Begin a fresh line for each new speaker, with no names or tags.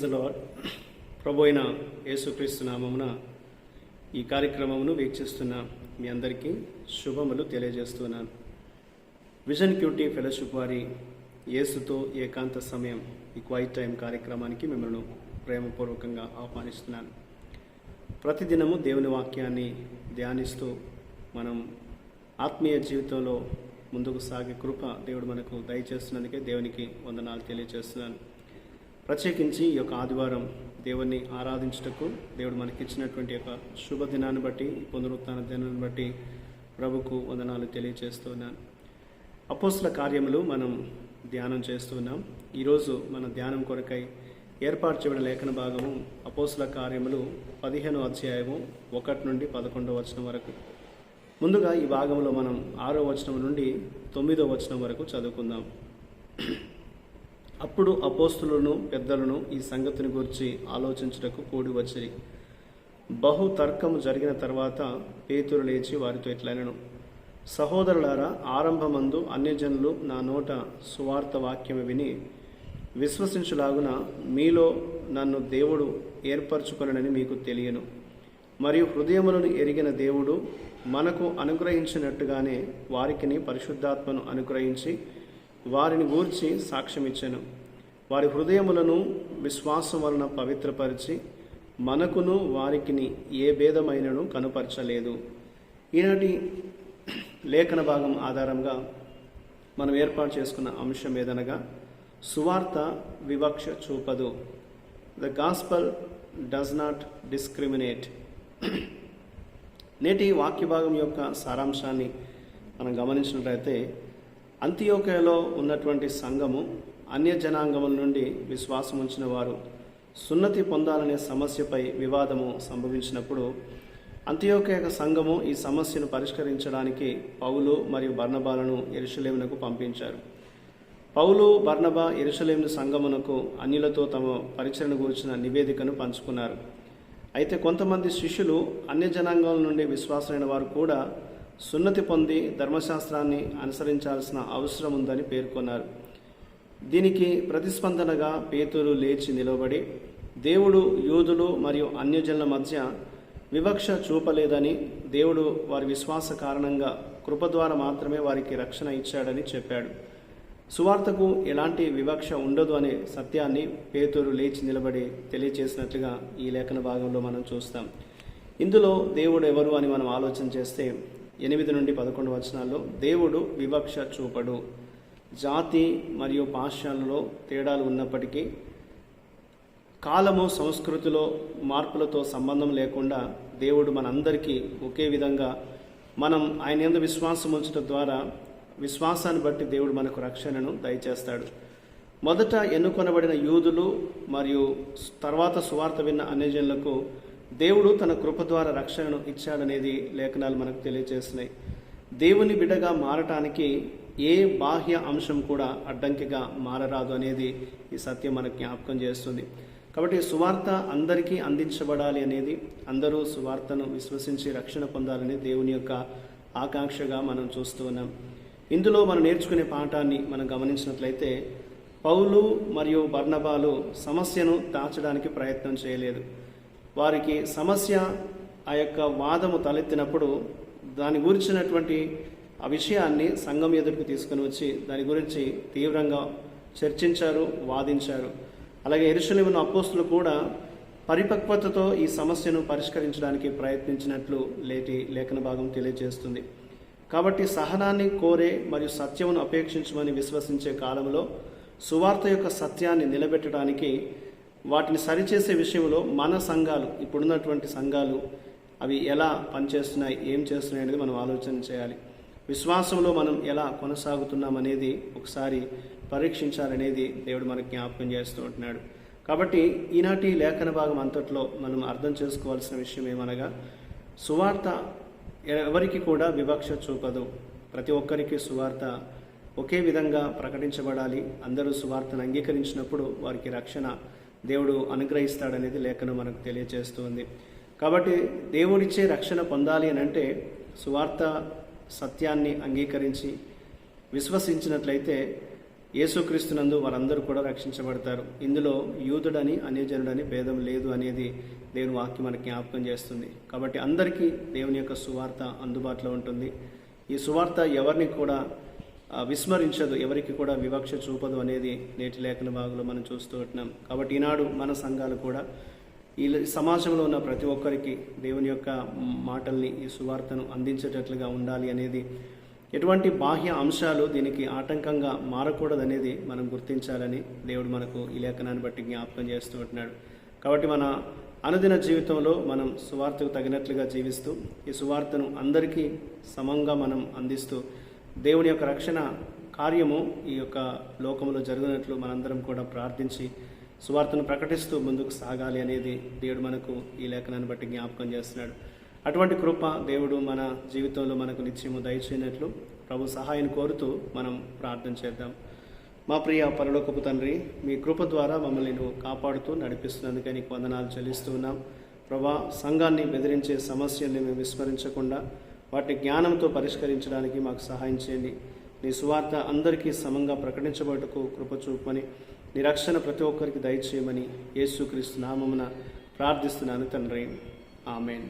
Praise lord ప్రభు అయిన యేసుక్రీస్తు నామమున ఈ కార్యక్రమమును వీక్షిస్తున్న మీ అందరికీ శుభములు తెలియజేస్తున్నాను. విజన్ క్యూటీ ఫెలోషిప్ వారి యేసుతో ఏకాంత సమయం ఈ క్వైట్ టైం కార్యక్రమానికి మిమ్మల్ని ప్రేమపూర్వకంగా ఆహ్వానిస్తున్నాను. ప్రతిదినము దేవుని వాక్యాన్ని ధ్యానిస్తూ మనం ఆత్మీయ జీవితంలో ముందుకు సాగే కృప దేవుడు మనకు దయచేస్తున్నందుకే దేవునికి వందనాలు తెలియజేస్తున్నాను. ప్రత్యేకించి ఈ యొక్క ఆదివారం దేవుణ్ణి ఆరాధించుటకు దేవుడు మనకిచ్చినటువంటి యొక్క శుభ దినాన్ని బట్టి పునరుత్న దినాన్ని బట్టి ప్రభుకు వందనాలు తెలియజేస్తున్నాను అపోస్తుల కార్యములు మనం ధ్యానం చేస్తున్నాం ఈరోజు మన ధ్యానం కొరకై ఏర్పాటు చేయబడిన లేఖన భాగము అపోసుల కార్యములు పదిహేనో అధ్యాయము ఒకటి నుండి పదకొండవ వచనం వరకు. ముందుగా ఈ భాగంలో మనం ఆరో వచనం నుండి తొమ్మిదో వచనం వరకు చదువుకుందాం. అప్పుడు అపోస్తులను పెద్దలను ఈ సంగతిని గురించి ఆలోచించుటకు కూడి వచ్చి బహు తర్కము జరిగిన తర్వాత పేతురు లేచి వారితో ఇట్లనెను సహోదరులారా ఆరంభమందు అన్యజనులు నా నోట సువార్త వాక్యము విని విశ్వసించులాగున మీలో నన్ను దేవుడు ఏర్పరచుకొనని మీకు తెలియను. మరియు హృదయములను ఎరిగిన దేవుడు మనకు అనుగ్రహించినట్టుగానే వారికిని పరిశుద్ధాత్మను అనుగ్రహించి వారిని గూర్చి సాక్ష్యమిచ్చెను వారి హృదయములను విశ్వాసం వలన పవిత్రపరిచి మనకును వారికిని ఏ భేదమైనను కనుపరచలేదు. ఈనాటి లేఖన భాగం ఆధారంగా మనం ఏర్పాటు చేసుకున్న అంశం ఏదనగా సువార్త వివక్ష చూపదు. The gospel does not discriminate నేటి వాక్య భాగం యొక్క సారాంశాన్ని మనం గమనించినట్లయితే అంత్యోకయలో ఉన్నటువంటి సంఘము అన్య జనాంగముల నుండి విశ్వాసం ఉంచిన వారు సున్నతి పొందాలనే సమస్యపై వివాదము సంభవించినప్పుడు అంత్యోకయ సంఘము ఈ సమస్యను పరిష్కరించడానికి పౌలు మరియు బర్ణబాలను ఎరుషలేమునకు పంపించారు. పౌలు బర్ణబా ఎరుసలేము సంఘమునకు అన్యులతో తమ పరిచరణ గురించిన నివేదికను పంచుకున్నారు. అయితే కొంతమంది శిష్యులు అన్య జనాంగాల నుండి విశ్వాసమైన వారు కూడా సున్నతి పొంది ధర్మశాస్త్రాన్ని అనుసరించాల్సిన అవసరం ఉందని పేర్కొన్నారు. దీనికి ప్రతిస్పందనగా పేతురు లేచి నిలబడి దేవుడు యూదులు మరియు అన్యజనుల మధ్య వివక్ష చూపలేదని దేవుడు వారి విశ్వాస కారణంగా కృప ద్వారా మాత్రమే వారికి రక్షణ ఇచ్చాడని చెప్పాడు. సువార్తకు ఎలాంటి వివక్ష ఉండదు అనే సత్యాన్ని పేతురు లేచి నిలబడి తెలియచేసినట్లుగా ఈ లేఖన భాగంలో మనం చూస్తాం. ఇందులో దేవుడు ఎవరు అని మనం ఆలోచన చేస్తే ఎనిమిది నుండి పదకొండు వచనాల్లో దేవుడు వివక్ష చూపడు. జాతి మరియు పాశ్చాలలో తేడాలు ఉన్నప్పటికీ కాలము సంస్కృతిలో మార్పులతో సంబంధం లేకుండా దేవుడు మనందరికీ ఒకే విధంగా మనం ఆయన ఎందు విశ్వాసం ఉంచడం ద్వారా విశ్వాసాన్ని బట్టి దేవుడు మనకు రక్షణను దయచేస్తాడు. మొదట ఎన్నుకొనబడిన యూదులు మరియు తర్వాత సువార్త విన్న అన్యజనులకు దేవుడు తన కృప ద్వారా రక్షణను ఇచ్చాడనేది లేఖనాలు మనకు తెలియజేస్తున్నాయి దేవుని బిడగా మారటానికి ఏ బాహ్య అంశం కూడా అడ్డంకిగా మారరాదు అనేది ఈ సత్యం మనకు జ్ఞాపకం చేస్తుంది. కాబట్టి సువార్త అందరికీ అందించబడాలి అనేది అందరూ సువార్తను విశ్వసించి రక్షణ పొందాలని దేవుని యొక్క ఆకాంక్షగా మనం చూస్తూ ఉన్నాం. ఇందులో మనం నేర్చుకునే పాఠాన్ని మనం గమనించినట్లయితే పౌలు మరియు బర్ణబాలు సమస్యను దాచడానికి ప్రయత్నం చేయలేదు. వారికి సమస్య ఆ యొక్క వాదము తలెత్తినప్పుడు దాని గురించినటువంటి ఆ విషయాన్ని సంఘం ఎదుటికి తీసుకుని వచ్చి దాని గురించి తీవ్రంగా చర్చించారు వాదించారు. అలాగే ఎరుసలేమున అపోస్తులు కూడా పరిపక్వతతో ఈ సమస్యను పరిష్కరించడానికి ప్రయత్నించినట్లు లేటి లేఖన భాగం తెలియజేస్తుంది. కాబట్టి సహనాన్ని కోరే మరియు సత్యమును అపేక్షించమని విశ్వసించే కాలంలో సువార్త యొక్క సత్యాన్ని నిలబెట్టడానికి వాటిని సరిచేసే విషయంలో మన సంఘాలు ఇప్పుడున్నటువంటి సంఘాలు అవి ఎలా పనిచేస్తున్నాయి ఏం చేస్తున్నాయి అనేది మనం ఆలోచన చేయాలి. విశ్వాసంలో మనం ఎలా కొనసాగుతున్నాం అనేది ఒకసారి పరీక్షించాలనేది దేవుడు మనకు జ్ఞాపకం చేస్తూ ఉంటున్నాడు. కాబట్టి ఈనాటి లేఖన భాగం అంతట్లో మనం అర్థం చేసుకోవాల్సిన విషయం ఏమనగా సువార్త ఎవరికి కూడా వివక్ష చూపదు. ప్రతి ఒక్కరికి సువార్త ఒకే విధంగా ప్రకటించబడాలి. అందరూ సువార్తను అంగీకరించినప్పుడు వారికి రక్షణ దేవుడు అనుగ్రహిస్తాడనేది లేఖనం మనకు తెలియజేస్తుంది కాబట్టి దేవుడిచ్చే రక్షణ పొందాలి అని అంటే సువార్త సత్యాన్ని అంగీకరించి విశ్వసించినట్లయితే యేసుక్రీస్తునందు వారందరూ కూడా రక్షించబడతారు. ఇందులో యూదుడని అన్యజనుడని భేదం లేదు అనేది దేవుని వాక్యం మనకి జ్ఞాపకం చేస్తుంది. కాబట్టి అందరికీ దేవుని యొక్క సువార్త అందుబాటులో ఉంటుంది. ఈ సువార్త ఎవరిని కూడా విస్మరించదు. ఎవరికి కూడా వివక్ష చూపదు అనేది నేటి లేఖన భాగంలో మనం చూస్తూ ఉంటున్నాం. కాబట్టి ఈనాడు మన సంఘాలు కూడా ఈ సమాజంలో ఉన్న ప్రతి ఒక్కరికి దేవుని యొక్క మాటల్ని ఈ సువార్తను అందించేటట్లుగా ఉండాలి అనేది ఎటువంటి బాహ్య అంశాలు దీనికి ఆటంకంగా మారకూడదనేది మనం గుర్తించాలని దేవుడు మనకు ఈ లేఖనాన్ని బట్టి జ్ఞాపకం చేస్తూ ఉంటున్నాడు. కాబట్టి మన అనుదిన జీవితంలో మనం సువార్తకు తగినట్లుగా జీవిస్తూ ఈ సువార్తను అందరికీ సమంగా మనం అందిస్తూ దేవుని యొక్క రక్షణ కార్యము ఈ యొక్క లోకంలో జరిగినట్లు మనందరం కూడా ప్రార్థించి సువార్తను ప్రకటిస్తూ ముందుకు సాగాలి అనేది దేవుడు మనకు ఈ లేఖనాన్ని బట్టి జ్ఞాపకం చేస్తున్నాడు. అటువంటి కృప దేవుడు మన జీవితంలో మనకు నిత్యము దయచేయనట్లు ప్రభు సహాయం కోరుతూ మనం ప్రార్థన చేద్దాం. మా ప్రియ పరలోకపు తండ్రి మీ కృప ద్వారా మమ్మల్ని నువ్వు కాపాడుతూ నడిపిస్తున్నందుకే నీకు వందనాలు చెల్లిస్తూ ఉన్నాం. ప్రభా సంఘాన్ని బెదిరించే సమస్యల్ని మేము విస్మరించకుండా వాటిని జ్ఞానంతో పరిష్కరించడానికి మాకు సహాయం చేయండి. నీ సువార్త అందరికీ సమంగా ప్రకటించబడుటకు కృపచూపమని నిరక్షణ నీ రక్షణ ప్రతి ఒక్కరికి దయచేయమని యేసుక్రీస్తు నామమున ప్రార్థిస్తున్నాను తండ్రి. ఆమెన్.